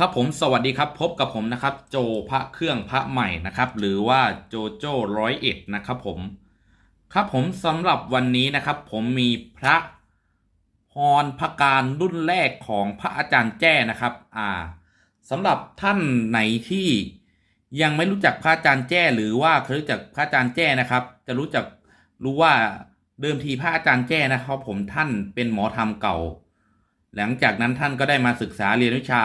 ครับผมสวัสดีครับพบกับผมนะครับ โจพระเครื่องพระใหม่นะครับ หรือว่าโจโจ้ร้อยเอ็ดนะครับผมครับผมสำหรับวันนี้นะครับ ผมมีพระพรพระการรุ่นแรกของพระอาจารย์แจ้นะครับ อ่าสำหรับท่านไหนที่ยังไม่รู้จักพระอาจารย์แจ้หรือว่าเคยรู้จักพระอาจารย์แจ้นะครับ จะรู้จักรู้ว่าเดิมทีพระอาจารย์แจ้นะครับ ผมท่านเป็นหมอธรรมเก่า หลังจากนั้นท่านก็ได้มาศึกษาเรียนวิชา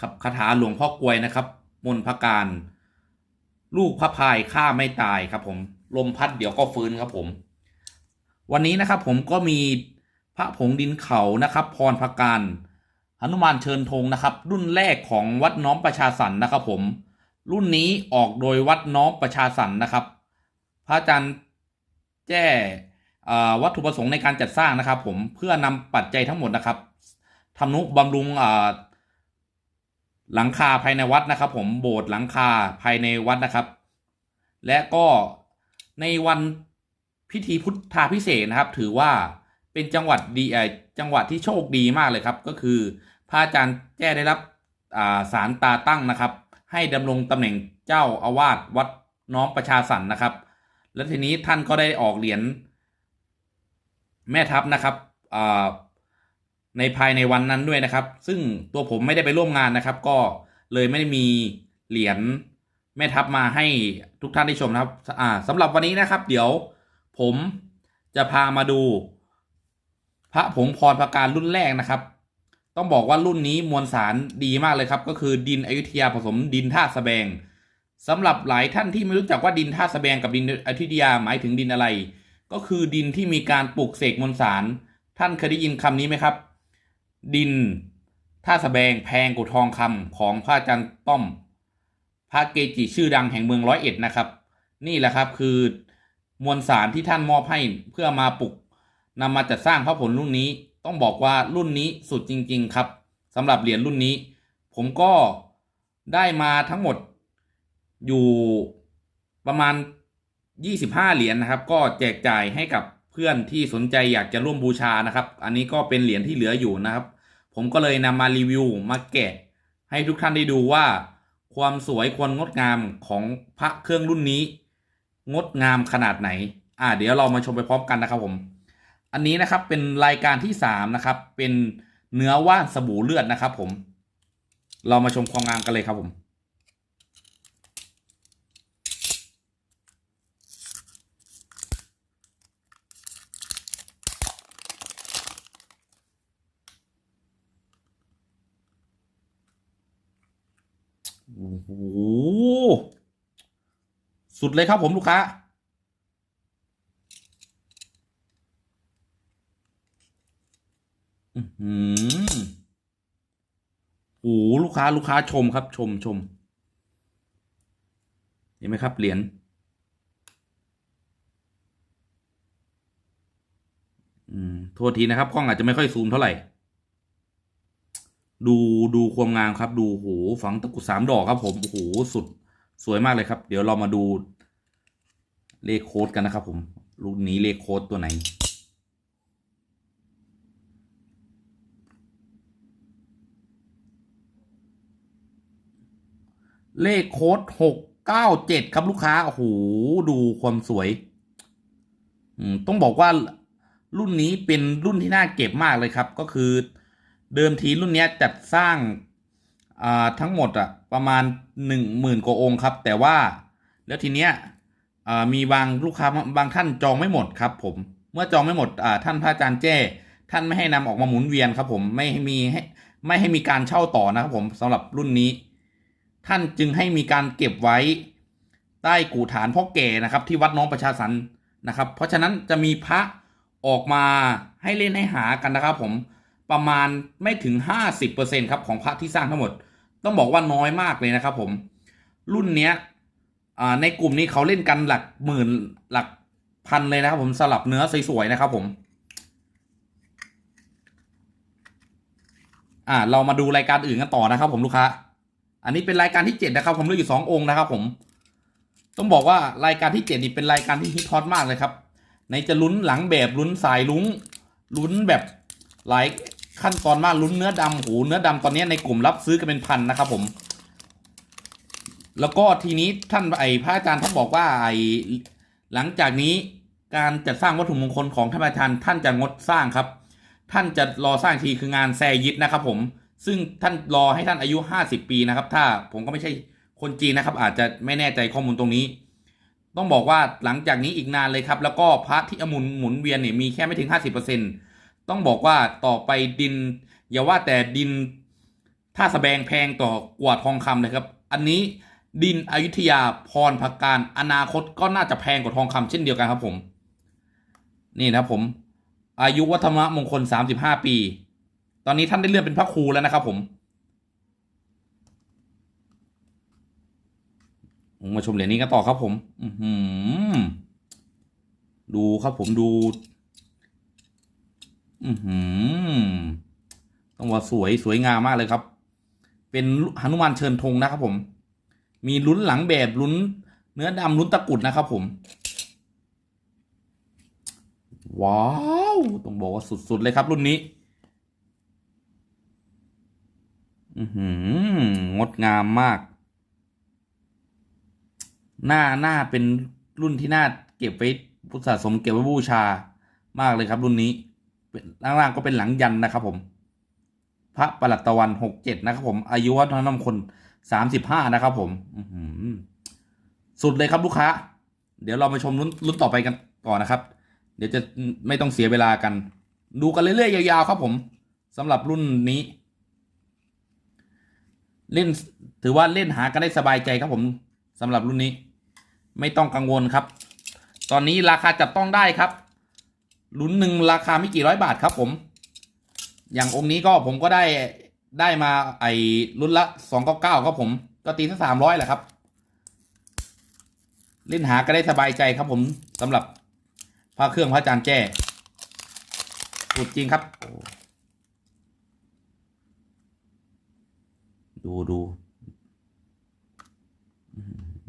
ขับคาถาหลวงพ่อกลวยนะครับ มนต์พระการ ลูกพระพายฆ่าไม่ตายครับ ผมลมพัดเดี๋ยวก็ฟื้นครับผม วันนี้นะครับผมก็มีพระผงดินเขานะครับ พรพระการหนุมานเชิญธงนะครับ รุ่นแรกของวัดน้อมประชาสรรค์นะครับ ผม รุ่นนี้ออกโดยวัดน้อมประชาสรรค์นะครับ พระอาจารย์แจ่วัตถุประสงค์ในการจัดสร้างนะครับ ผมเพื่อนำปัจจัยทั้งหมดนะครับทำนุบำรุงอ่อ หลังคาภายในวัดนะครับ ผมโบสถ์หลังคาภายในวัดนะครับ และก็ในวันพิธีพุทธาพิเศษนะครับ ถือว่าเป็นจังหวัดดีจังหวัดที่โชคดีมากเลยครับ ก็คือพระอาจารย์แจ้ได้รับาสารตาตั้งนะครับ ให้ดำรงตำแหน่งเจ้าอาวาสวัดน้อมประชาสรรค์นะครับ และทีนี้ท่านก็ได้ออกเหรียญแม่ทัพนะครับ ในภายในวันนั้นด้วยนะครับ ซึ่งตัวผมไม่ได้ไปร่วมงานนะครับ ก็เลยไม่ได้มีเหรียญแม่ทัพมาให้ทุกท่านได้ชมนะครับอ่าสำหรับวันนี้นะครับ เดี๋ยวผมจะพามาดู พระผงพรพการรุ่นแรกนะครับ ต้องบอกว่ารุ่นนี้มวลสารดีมากเลยครับ ก็คือดินอยุธยาผสมดินท่าสะแบงสำหรับหลายท่านที่ไม่รู้จักว่าดินท่าสะแบงกับดินอยุธยาหมายถึงดินอะไร ก็คือดินที่มีการปลูกเสกมวลสารท่านเคยได้ยินคำนี้ไหมครับ ดินท่าสแบงแพงกว่าทองคำของพระอาจารย์ต้อม พระเกจิชื่อดังแห่งเมืองร้อยเอ็ดนะครับ นี่แหละครับคือมวลสารที่ท่านมอบให้เพื่อมาปลุกนำมาจัดสร้างพระผลรุ่นนี้ต้องบอกว่ารุ่นนี้สุดจริง ๆ ครับสำหรับเหรียญรุ่นนี้ ผมก็ได้มาทั้งหมดอยู่ประมาณ 25 เหรียญนะครับ ก็แจกจ่ายให้กับ พื่อนที่สนใจอยากจะร่วมบูชานะครับ อันนี้ก็เป็นเหรียญที่เหลืออยู่นะครับ ผมก็เลยนำมารีวิวมาแกะ ให้ทุกท่านได้ดูว่า ความสวยความงดงามของพระเครื่องรุ่นนี้ งดงามขนาดไหน อ่าเดี๋ยวเรามาชมไปพร้อมกันนะครับผม อันนี้นะครับเป็นรายการที่สามนะครับเป็นเนื้อว่านสบู่เลือดนะครับ ผม เรามาชมความงามกันเลยครับผม อ้โหสุดเลยครับผมลูกค้า อือหือโอ้ลูกค้าลูกค้าชมครับ ชมชม เห็นไหมครับ เหรียญอืม โทษทีนะครับกล้องอาจจะไม่ค่อยซูมเท่าไหร่ ดูดูความงามครับ ดูโหฝังตะกุดสามดอกครับผมโหสุดสวยมากเลยครับ เดี๋ยวเรามาดูเลขโค้ดกันนะครับ ผมรุ่นนี้เลขโค้ดตัวไหน เลขโค้ดหกเก้าเจ็ดครับลูกค้าโอ้โหดูความสวย อืมต้องบอกว่ารุ่นนี้เป็นรุ่นที่น่าเก็บมากเลยครับ ก็คือ เดิมทีรุ่นนี้จัดสร้างทั้งหมดอะประมาณหนึ่งหมื่นกว่าองค์ครับ แต่ว่าแล้วทีเนี้ยมีบางลูกค้าบางท่านจองไม่หมดครับ ผมเมื่อจองไม่หมดท่านพระอาจารย์แจ้ ท่านไม่ให้นำออกมาหมุนเวียนครับ ผมไม่ให้มีให้ไม่ให้มีการเช่าต่อนะครับ ผมสำหรับรุ่นนี้ ท่านจึงให้มีการเก็บไว้ใต้กูฐานพ่อแก่นะครับ ที่วัดน้องประชาสรรนะครับ เพราะฉะนั้นจะมีพระออกมาให้เล่นให้หากันนะครับ ผม ประมาณไม่ถึง 50%ครับของพระที่สร้างทั้งหมด ต้องบอกว่าน้อยมากเลยนะครับผม รุ่นเนี้ยในกลุ่มนี้เขาเล่นกันหลักหมื่นหลักพันเลยนะครับผมสลับเนื้อสวยๆนะครับผมอ่าเรามาดูรายการอื่นกันต่อนะครับ ผมลูกค้า อันนี้เป็นรายการที่เจ็ดนะครับ ผมเลือกอยู่สององค์นะครับ ผม ต้องบอกว่ารายการที่เจ็ดนี่เป็นรายการที่ฮิตฮอตมากเลยครับ ในจะลุ้นหลังแบบลุ้นสายลุ้งลุ้นแบบหลาย ขั้นตอนมากลุ้นเนื้อดำโหเนื้อดำตอนนี้ในกลุ่มรับซื้อกันเป็นพันนะครับผมแล้วก็ทีนี้ท่านไอพระอาจารย์ท่านบอกว่าไอหลังจากนี้การจัดสร้างวัตถุมงคลของท่านอาจารย์ท่านจะงดสร้างครับ ท่านจะรอสร้างทีคืองานแซยิดนะครับ ผม ซึ่งท่านรอให้ท่านอายุ 50 ปีนะครับ ถ้าผมก็ไม่ใช่คนจีนนะครับ อาจจะไม่แน่ใจข้อมูลตรงนี้ ต้องบอกว่าหลังจากนี้อีกนานเลยครับ แล้วก็พระที่อมุนหมุนเวียนเนี่ยมีแค่ไม่ถึง 50% ต้องบอกว่าต่อไปดิน อย่าว่าแต่ดินท่าสแบงแพงต่อกว่าทองคำเลยครับ อันนี้ดินอยุธยาพรพักการอนาคตก็น่าจะแพงกว่าทองคำเช่นเดียวกันครับผม นี่นะครับผม อายุวัฒนมงคล 35 ปี ตอนนี้ท่านได้เลื่อนเป็นพระครูแล้วนะครับ ผมมาชมเหรียญนี้กันต่อครับผม อืดูครับผมดู อือหือต้องว่าสวยสวยงามมากเลยครับ เป็นหนุมานเชิญธงนะครับผม มีลุ้นหลังแบบลุ้น เนื้อดำลุ้นตะกุดนะครับผม ว้าวต้องบอกว่าสุด ๆ เลยครับ รุ่นนี้ อือหืองดงามมาก หน้าหน้าเป็นรุ่นที่น่าเก็บไว้พุทธสะสมเก็บไว้บูชามากเลยครับรุ่นนี้ ล่างๆก็เป็นหลังยันนะครับผม พระประหลัดตะวันหกเจ็ดนะครับผม อายุวัฒนมคลสามสิบห้านะครับผมสุดเลยครับลูกค้า เดี๋ยวเรามาชมรุ่นรุ่นต่อไปกันก่อนนะครับ เดี๋ยวจะไม่ต้องเสียเวลากัน ดูกันเรื่อยๆยาวๆครับผมสำหรับรุ่นนี้ เล่นถือว่าเล่นหากันได้สบายใจครับผมสำหรับรุ่นนี้ ไม่ต้องกังวลครับ ตอนนี้ราคาจับต้องได้ครับ ลุ้นหนึ่งราคาไม่กี่ร้อยบาทครับผม อย่างองค์นี้ก็ผมก็ได้ได้มาไอ้รุ่นละสองเก้าเก้าครับผม ก็ตีสักสามร้อยแหละครับ เล่นหาก็ได้สบายใจครับผมสำหรับพระเครื่องพระอาจารย์แจ้สุดจริงครับ ดูดู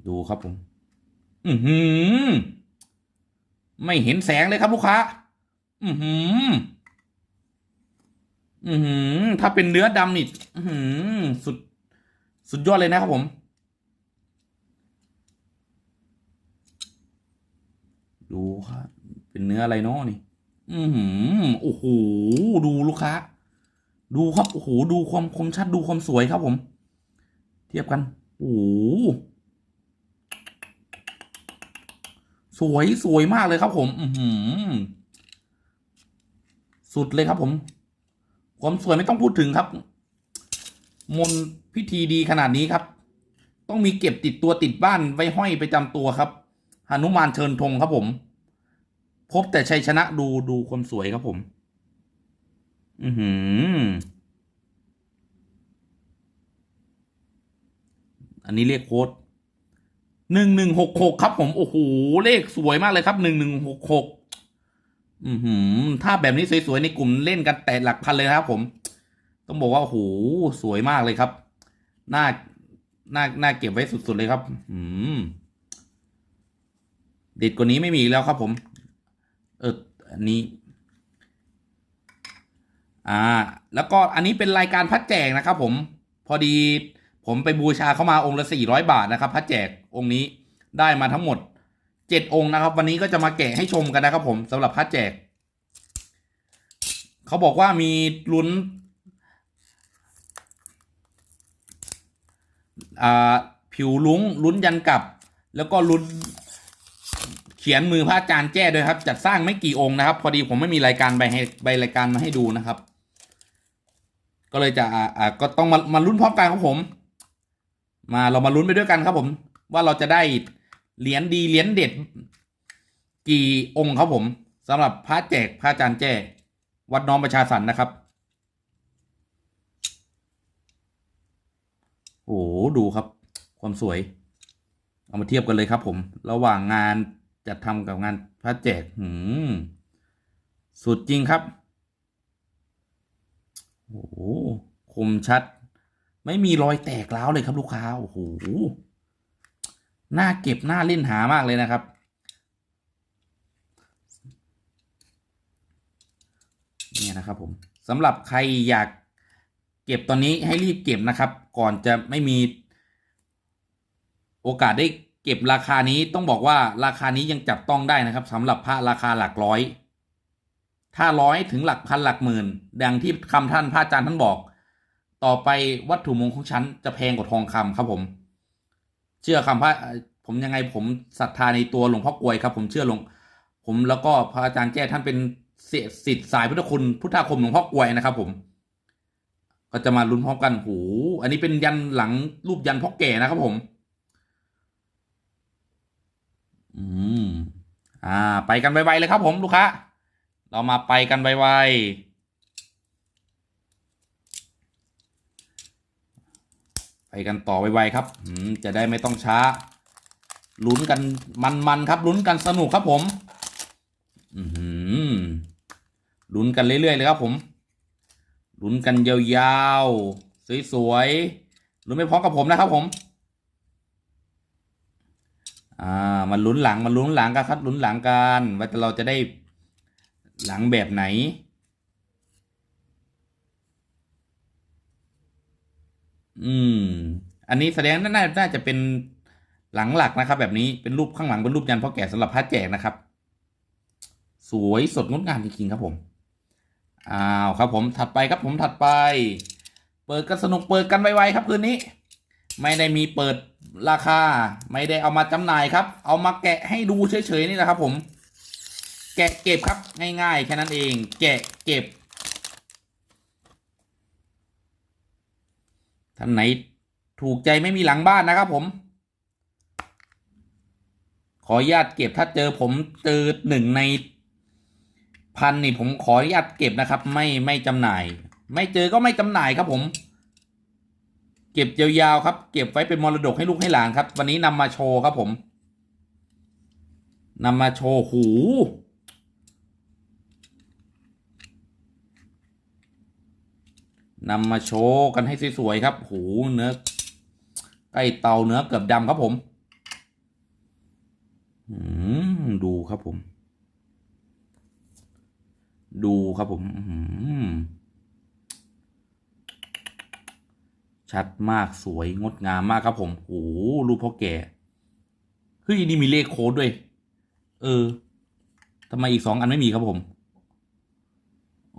ดูครับผม อือหือ ไม่เห็นแสงเลยครับลูกค้า อือหือ อือหือ ถ้าเป็นเนื้อดำนี่อือหือ สุด สุดยอดเลยนะครับผม ดูครับ เป็นเนื้ออะไรเนาะนี่ อือหือ โอ้โห ดูลูกค้า ดูครับ โอ้โห ดูความคมชัด ดูความสวยครับผม เทียบกัน โอ้โห สวย สวยมากเลยครับผม อือหือ สุดเลยครับผม ความสวยไม่ต้องพูดถึงครับ มนพิธีดีขนาดนี้ครับ ต้องมีเก็บติดตัวติดบ้านไว้ห้อยไปจำตัวครับหนุมานเชิญธงครับผม พบแต่ชัยชนะดูดูความสวยครับผม อือหือ อันนี้เรียกโค้ดหนึ่งหนึ่งหกหกครับผม โอ้โห เลขสวยมากเลยครับหนึ่งหนึ่งหกหก อือหือ ถ้าแบบนี้สวยๆในกลุ่มเล่นกันแต่หลักพันเลยนะครับ ผม ต้องบอกว่าโอ้โหสวยมากเลยครับน่าน่าน่าเก็บไว้สุดๆเลยครับ อืมเด็ดกว่านี้ไม่มีแล้วครับ ผม เอออันนี้ อ่า แล้วก็อันนี้เป็นรายการพัดแจกนะครับ ผม พอดี ผมไปบูชาเข้ามาองค์ละสี่ร้อยบาทนะครับพัดแจกองค์นี้ได้มาทั้งหมด เจ็ดองค์นะครับ วันนี้ก็จะมาแกะให้ชมกันนะครับผมสำหรับพัดแจก เขาบอกว่ามีลุ้นผิวลุ้งลุ้นยันกลับ แล้วก็ลุ้นเขียนมือพระอาจารย์แจ้ด้วยครับ จัดสร้างไม่กี่องค์นะครับ พอดีผมไม่มีรายการใบให้ใบรายการมาให้ดูนะครับ ก็เลยจะอ่าอ่าก็ต้องมามาลุ้นพร้อมกันครับผม มาเรามาลุ้นไปด้วยกันครับผม ว่าเราจะได้ เหรียญดีเหรียญเด็ด กี่องค์ครับผมสำหรับพระแจกพระอาจารย์แจ้ วัดน้อมประชาสรรนะครับ โอ้โหดูครับ ความสวย เอามาเทียบกันเลยครับผม ระหว่างงานจัดทำกับงานพระแจกหืมสุดจริงครับโอ้โหคมชัด ไม่มีรอยแตกร้าวเลยครับลูกค้า โอ้โห น่าเก็บน่าเล่นหามากเลยนะครับ เนี่ยนะครับผมสำหรับใครอยากเก็บตอนนี้ให้รีบเก็บนะครับ ก่อนจะไม่มี โอกาสได้เก็บราคานี้ต้องบอกว่าราคานี้ยังจับต้องได้นะครับสำหรับพระราคาหลักร้อย ถ้าร้อยถึงหลักพันหลักหมื่น ดังที่คำท่านพระอาจารย์ท่านบอก ต่อไปวัตถุมงคลของฉันจะแพงกว่าทองคำครับผม เชื่อคำพระผมยังไงผมศรัทธาในตัวหลวงพ่อกวยครับ ผมเชื่อหลวงผมแล้วก็พระอาจารย์แจ้ท่านเป็นเสียสิทธิ์สายพุทธคุณพุทธาคมหลวงพ่อกวยนะครับ ผม ก็จะมาลุ้นพร้อมกันหูอันนี้เป็นยันหลังรูปยันพ่อแก่นะครับผม อืมอ่า ไปกันไวๆเลยครับ ผมลูกค้าเรามาไปกันไวๆ ไปกันต่อไวๆครับจะได้ไม่ต้องช้าลุ้นกันมันๆครับลุ้นกันสนุกครับผมอืมลุ้นกันเรื่อยๆเลยครับผมลุ้นกันยาวๆสวยๆลุ้นไปพร้อมกับผมนะครับผมอ่ามาลุ้นหลังมาลุ้นหลังกันครับลุ้นหลังกันว่าเราจะได้หลังแบบไหน อืม อันนี้แสดงน่าน่าจะเป็นหลังหลักนะครับ แบบนี้เป็นรูปข้างหลังเป็นรูปยันพ่อแก่สำหรับพระแจกนะครับ สวยสดงดงามจริงๆครับผมอ้าวครับ ผมถัดไปครับผมถัดไป เปิดกันสนุกเปิดกันไวๆครับคืนนี้ ไม่ได้มีเปิดราคา ไม่ได้เอามาจำหน่ายครับ เอามาแกะให้ดูเฉยๆนี่แหละครับ ผม แกะเก็บครับง่ายๆแค่นั้นเอง แกะเก็บ ท่านไหนถูกใจไม่มีหลังบ้านนะครับผม ขออนุญาตเก็บถ้าเจอผมเจอหนึ่งในพันนี่ผมขออนุญาตเก็บนะครับ ไม่ไม่จำหน่าย ไม่เจอก็ไม่จำหน่ายครับผม เก็บยาวๆครับ เก็บไว้เป็นมรดกให้ลูกให้หลานครับ วันนี้นำมาโชว์ครับผมนำมาโชว์หู นำมาโชว์กันให้สวยๆครับ หูเนื้อใกล้เตาเนื้อเกือบดำครับผมอืมดูครับผม ดูครับผมอืมชัดมากสวยงดงามมากครับผมโอ้โหรูปพ่อแก่เฮ้ยนี่มีเลขโค้ดด้วย เออทำไมอีกสองอันไม่มีครับผม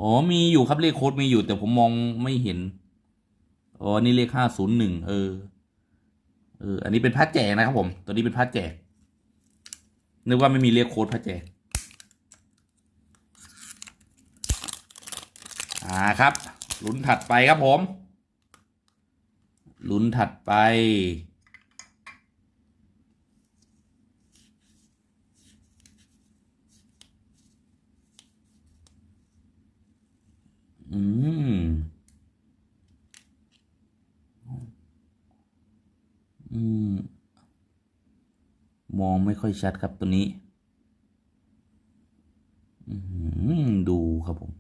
อ๋อ มีอยู่ครับเลขโค้ดมีอยู่แต่ผมมองไม่เห็น อ๋อ นี่เลขห้าศูนย์หนึ่งเออ เออ อันนี้เป็นพระแจกนะครับผม ตัวนี้เป็นพระแจก นึกว่าไม่มีเลขโค้ดพระแจก อ่าครับ ลุ้นถัดไปครับผม ลุ้นถัดไป อืม อืม มองไม่ค่อยชัดครับตัวนี้ อืม ดูครับผม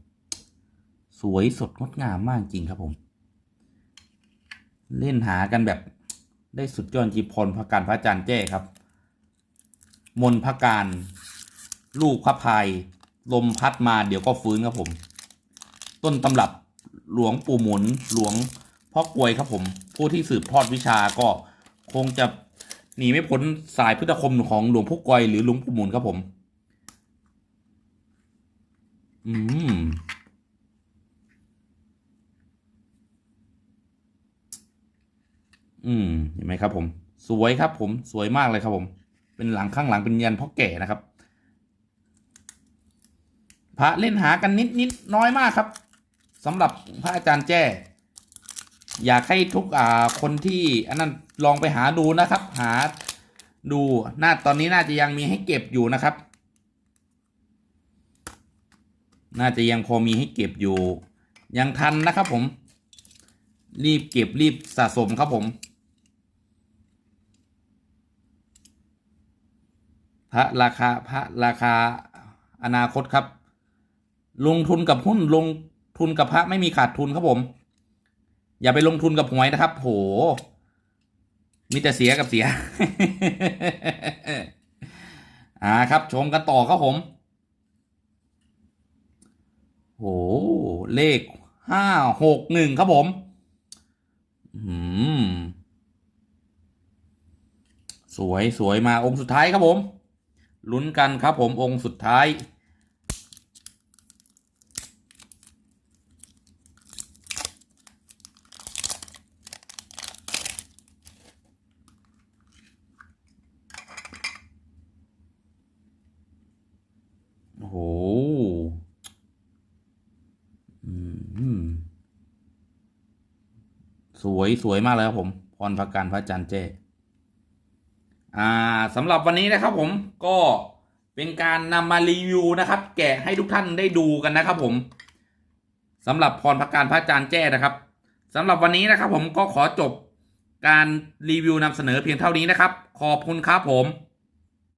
สวยสดงดงามมากจริงครับผม เล่นหากันแบบได้สุดยอดจีพรพระการพระอาจารย์แจ้ครับ มนพระการ ลูกพระพาย ลมพัดมาเดี๋ยวก็ฟื้นครับผม ต้นตำรับหลวงปู่หมุนหลวงพ่อกลวยครับผม ผู้ที่สืบทอดวิชาก็คงจะหนีไม่พ้นสายพุทธคมของหลวงพ่อกลวยหรือหลวงปู่หมุนครับผม อืมอืมเห็นไหมครับ ผม สวยครับ ผมสวยมากเลยครับ ผม เป็นหลังข้างหลังเป็นยันพ่อแก่นะครับ พระเล่นหากันนิดนิดน้อยมากครับ สำหรับพระอาจารย์แจ้ อยากให้ทุกอ่าคนที่อันนั้นลองไปหาดูนะครับ หาดูน่าตอนนี้น่าจะยังมีให้เก็บอยู่นะครับ น่าจะยังพอมีให้เก็บอยู่ ยังทันนะครับผม รีบเก็บรีบสะสมครับผมพระราคาพระราคาอนาคตครับ ลงทุนกับหุ้นลง ทุนกับพระไม่มีขาดทุนครับผม อย่าไปลงทุนกับหวยนะครับ โห มีแต่เสียกับเสีย อ่าครับชมกันต่อครับผมโหเลขห้าหกหนึ่งครับผม อืม สวยสวยมาองค์สุดท้ายครับผม ลุ้นกันครับผมองค์สุดท้าย โอ้โห อืม สวยสวยมากเลยครับผมพรพักการพระจันทร์เจอ่าสำหรับวันนี้นะครับผมก็เป็นการนำมารีวิวนะครับ แกะให้ทุกท่านได้ดูกันนะครับผมสำหรับพรพักการพระจันทร์แจ้นะครับสำหรับวันนี้นะครับผมก็ขอจบการรีวิวนำเสนอเพียงเท่านี้นะครับ ขอบคุณครับผม